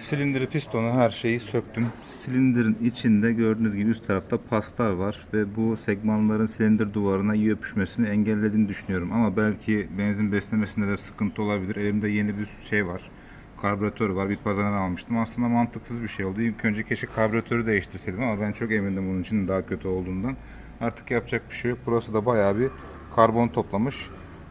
Silindiri, pistonu her şeyi söktüm. Silindirin içinde gördüğünüz gibi üst tarafta paslar var ve bu segmanların silindir duvarına iyi öpüşmesini engellediğini düşünüyorum. Ama belki benzin beslemesinde de sıkıntı olabilir. Elimde yeni bir şey var. Karbüratör var. Bit pazarından almıştım. Aslında mantıksız bir şey oldu. İlk önce keşke karbüratörü değiştirseydim ama ben çok emindim bunun için daha kötü olduğundan. Artık yapacak bir şey yok. Burası da bayağı bir karbon toplamış.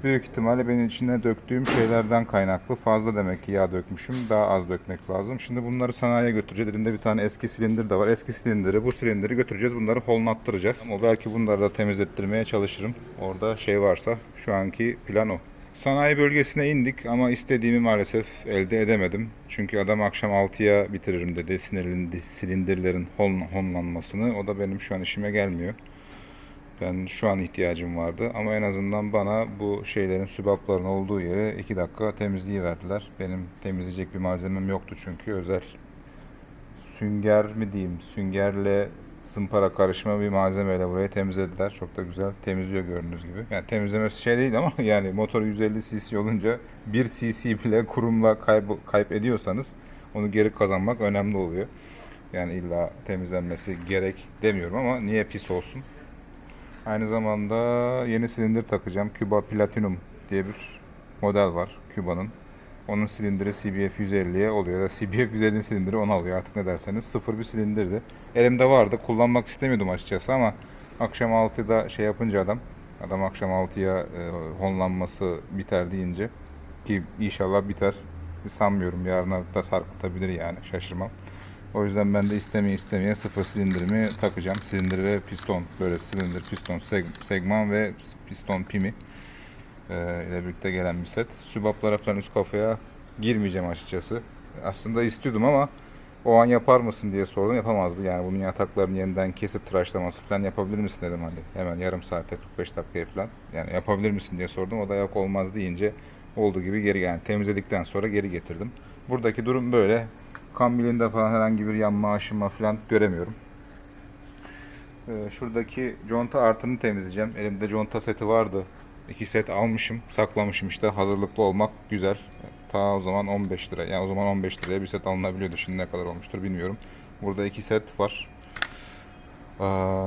Büyük ihtimalle benim içine döktüğüm şeylerden kaynaklı. Fazla demek ki yağ dökmüşüm. Daha az dökmek lazım. Şimdi bunları sanayiye götüreceğiz. Elimde bir tane eski silindir de var. Eski silindiri, bu silindiri götüreceğiz. Bunları holnattıracağız. Ama belki bunları da temizlettirmeye çalışırım. Orada şey varsa şu anki plan o. Sanayi bölgesine indik ama istediğimi maalesef elde edemedim. Çünkü adam akşam 6'ya bitiririm dedi sinirli silindirlerin hon, honlanmasını. O da benim şu an işime gelmiyor. Ben şu an ihtiyacım vardı ama en azından bana bu şeylerin sübapların olduğu yere 2 dakika temizliği verdiler. Benim temizleyecek bir malzemem yoktu çünkü özel sünger mi diyeyim süngerle zımpara karışma bir malzemeyle burayı temizlediler. Çok da güzel temizliyor gördüğünüz gibi. Yani temizlemesi şey değil ama yani motor 150 cc olunca 1 cc bile kurumla kayıp, kayıp ediyorsanız onu geri kazanmak önemli oluyor. Yani illa temizlenmesi gerek demiyorum ama niye pis olsun? Aynı zamanda yeni silindir takacağım. Cuba Platinum diye bir model var Cuba'nın. Onun silindiri CBF 150'ye oluyor da CBF 150'nin silindiri 10 alıyor artık ne derseniz. Sıfır bir silindirdi. Elimde vardı kullanmak istemiyordum açıkçası ama akşam 6'da şey yapınca adam adam akşam 6'ya e, honlanması biter deyince ki inşallah biter sanmıyorum yarına da sarkıtabilir yani şaşırmam. O yüzden ben de istemeye istemeye sıfır silindirimi takacağım. Silindir ve piston. Böyle silindir, piston, seg- segman ve piston pimi e, ile birlikte gelen bir set. Sübaplara falan üst kafaya girmeyeceğim açıkçası. Aslında istiyordum ama o an yapar mısın diye sordum. Yapamazdı yani bunun yataklarını yeniden kesip tıraşlaması falan yapabilir misin dedim hani. Hemen yarım saate 45 dakikaya falan. Yani yapabilir misin diye sordum. O da yok olmaz deyince olduğu gibi geri yani temizledikten sonra geri getirdim. Buradaki durum böyle. Kambilinde falan herhangi bir yanma aşınma falan göremiyorum. Ee, şuradaki conta artını temizleyeceğim. Elimde conta seti vardı. İki set almışım, saklamışım işte. Hazırlıklı olmak güzel. Ta o zaman 15 lira. Yani o zaman 15 liraya bir set alınabiliyordu. Şimdi ne kadar olmuştur bilmiyorum. Burada iki set var.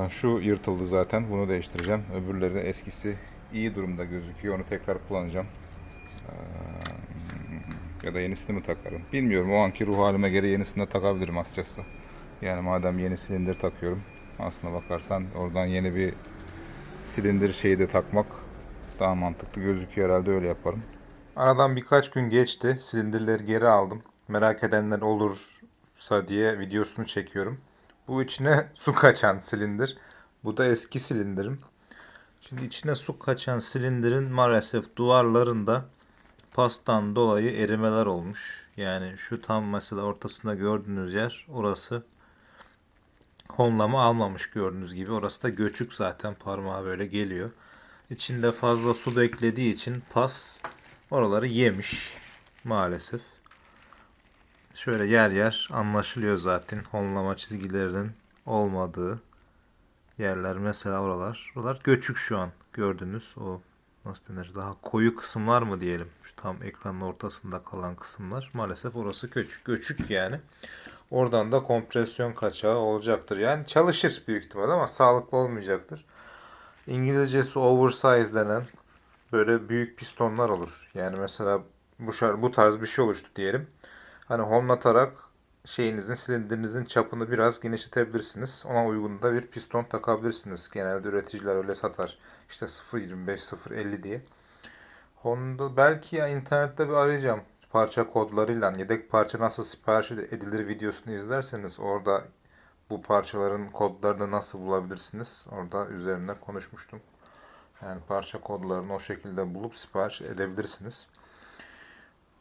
Şu yırtıldı zaten. Bunu değiştireceğim. Öbürleri de eskisi iyi durumda gözüküyor. Onu tekrar kullanacağım. Ya da yenisini mi takarım? Bilmiyorum. O anki ruh halime göre yenisini de takabilirim açıkçası. Yani madem yeni silindir takıyorum. Aslına bakarsan oradan yeni bir silindir şeyi de takmak daha mantıklı gözüküyor herhalde öyle yaparım. Aradan birkaç gün geçti. Silindirleri geri aldım. Merak edenler olursa diye videosunu çekiyorum. Bu içine su kaçan silindir. Bu da eski silindirim. Şimdi içine su kaçan silindirin maalesef duvarlarında pastan dolayı erimeler olmuş. Yani şu tam mesela ortasında gördüğünüz yer orası honlama almamış gördüğünüz gibi. Orası da göçük zaten parmağı böyle geliyor. İçinde fazla su beklediği için pas oraları yemiş maalesef. Şöyle yer yer anlaşılıyor zaten honlama çizgilerinin olmadığı yerler mesela oralar. Oralar göçük şu an gördüğünüz o nasıl denir daha koyu kısımlar mı diyelim. Şu tam ekranın ortasında kalan kısımlar. Maalesef orası göçük, göçük yani. Oradan da kompresyon kaçağı olacaktır. Yani çalışır büyük ihtimal ama sağlıklı olmayacaktır. İngilizcesi oversize denen böyle büyük pistonlar olur. Yani mesela bu bu tarz bir şey oluştu diyelim. Hani honlatarak şeyinizin silindirinizin çapını biraz genişletebilirsiniz. Ona uygun da bir piston takabilirsiniz. Genelde üreticiler öyle satar. İşte 0.25 0.50 diye. Honda belki ya internette bir arayacağım parça kodlarıyla yedek parça nasıl sipariş edilir videosunu izlerseniz orada bu parçaların kodlarını nasıl bulabilirsiniz orada üzerinde konuşmuştum. Yani parça kodlarını o şekilde bulup sipariş edebilirsiniz.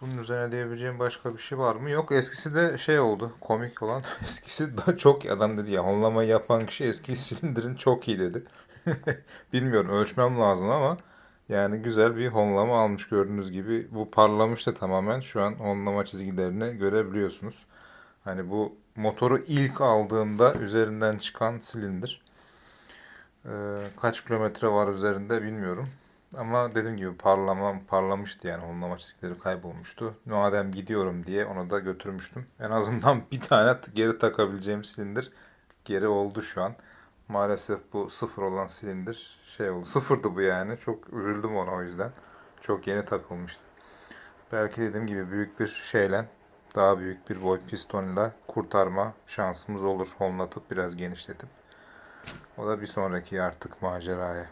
Bunun üzerine diyebileceğim başka bir şey var mı? Yok eskisi de şey oldu komik olan eskisi daha çok adam dedi ya honlamayı yapan kişi eski silindirin çok iyi dedi. Bilmiyorum ölçmem lazım ama yani güzel bir honlama almış gördüğünüz gibi. Bu parlamış da tamamen şu an honlama çizgilerini görebiliyorsunuz. Hani bu motoru ilk aldığımda üzerinden çıkan silindir. Ee, kaç kilometre var üzerinde bilmiyorum. Ama dediğim gibi parlama parlamıştı yani honlama çizgileri kaybolmuştu. Madem gidiyorum diye onu da götürmüştüm. En azından bir tane geri takabileceğim silindir geri oldu şu an. Maalesef bu sıfır olan silindir şey oldu. Sıfırdı bu yani. Çok üzüldüm ona o yüzden. Çok yeni takılmıştı. Belki dediğim gibi büyük bir şeyle daha büyük bir boy pistonla kurtarma şansımız olur. Honlatıp biraz genişletip. O da bir sonraki artık maceraya.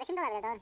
Ha, karışım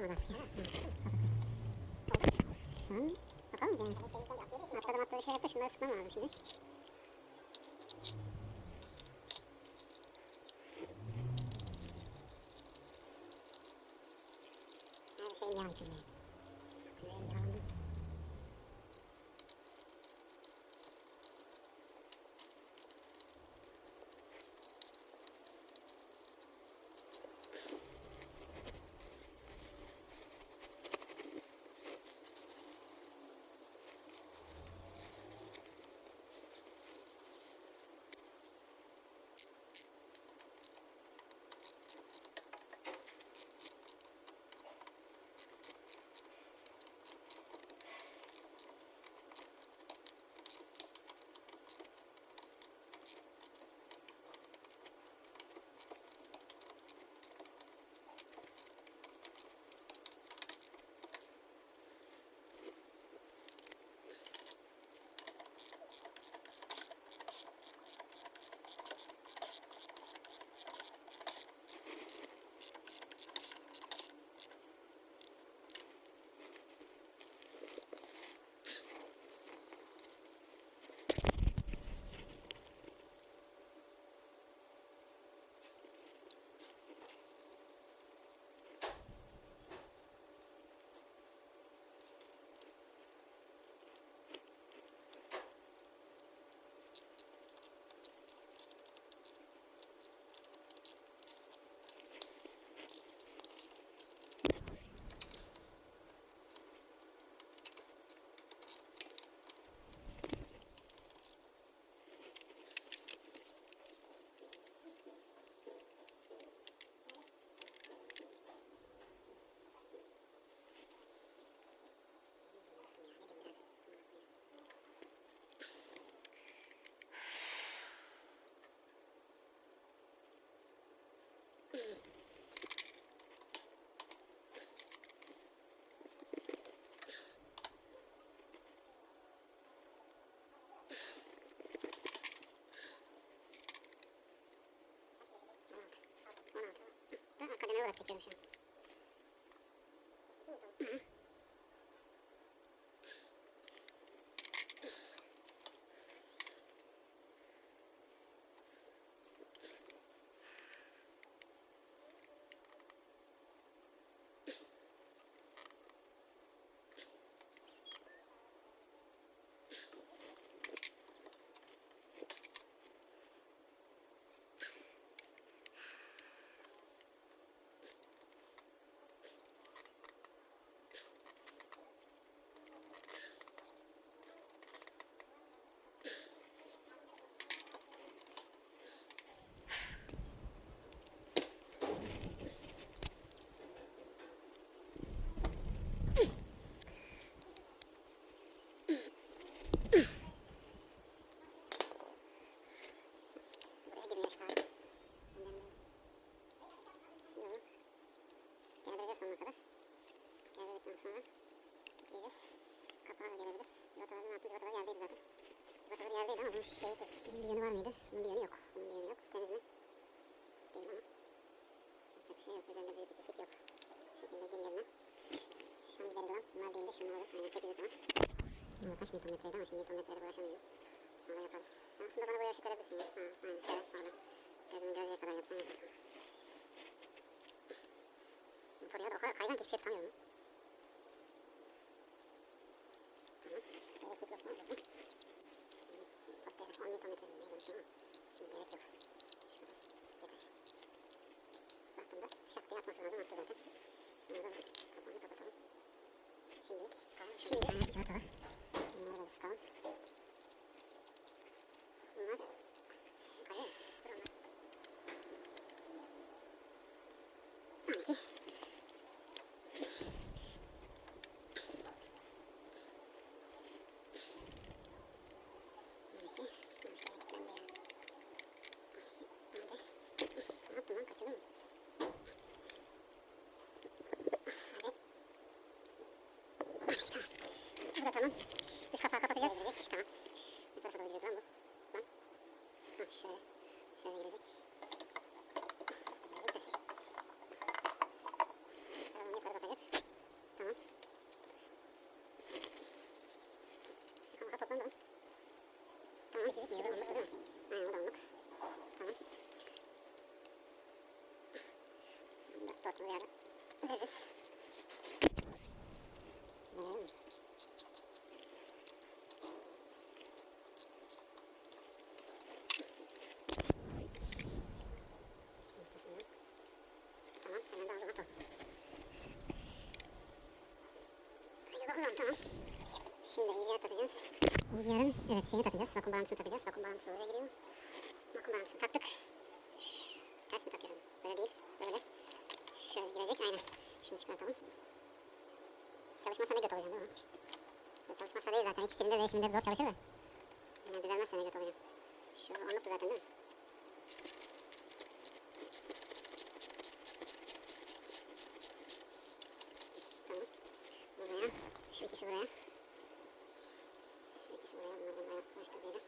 kalmadı artık. ya. An bakalım yani. Atladım atladı şey yaptı. Şunları sıkmam lazım şimdi. Redemption. Sonuna kadar. Gerdirdikten sonra kilitleyeceğiz. Kapağı da gelebilir. Civataları ne yaptım? Civatalar yerdeydi zaten. Civatalar yerdeydi ama bunun dur. Bunun bir yönü var mıydı? Bunun bir yönü yok. Bunun bir yönü yok. Temiz mi? Değil ama. Yapacak bir şey yok. Üzerinde büyük bir pislik yok. Bu şekilde gir yerine. Şu an gideri duran. Bunlar değil de şunlar olur. Aynen 8'lik falan. Bunlar kaç Newtonmetreydi ama şimdi Newtonmetreyle uğraşamayacağım. Sonra yaparız. Sen aslında bana boya ışık verebilirsin ya. Ha, aynen şöyle orada. Gözümün göreceği kadar yapsan yeter. Motor ya da o kadar kaygan ki hiçbir şey tutamıyorum. Tamam. Şöyle elektrik yok mu? Yok mu? Patlayalım. 10 Newtonmetre mi neydi unuttum ama. Şimdi gerek yok. Şu kadar. Yeter. Baktığımda şak diye atması lazım. Attı zaten. Sonra da kapağını kapatalım. Şimdilik sıkalım. Şimdilik aynen çivatalar. Bunları da bir sıkalım. Bunlar içine girecek. Girecek de. Şimdi iyice takacağız. İyice'nin evet şeyini takacağız. Vakum bağlantısını takacağız. Vakum bağlantısı oraya giriyor. Vakum bağlantısını taktık. Ters mi takıyorum? Böyle değil. Böyle. Şöyle girecek. Aynen. Şunu çıkartalım. Çalışmazsa ne kötü olacağım değil mi? Çalışmazsa değil zaten. İkisinin de değişiminde zor çalışır da. Yani düzelmezse ne kötü olacağım. Şu onluktu zaten değil mi? Tamam. Buraya. Şu ikisi buraya. Şu ikisi buraya. Bunlardan bayağı karıştırdıydı.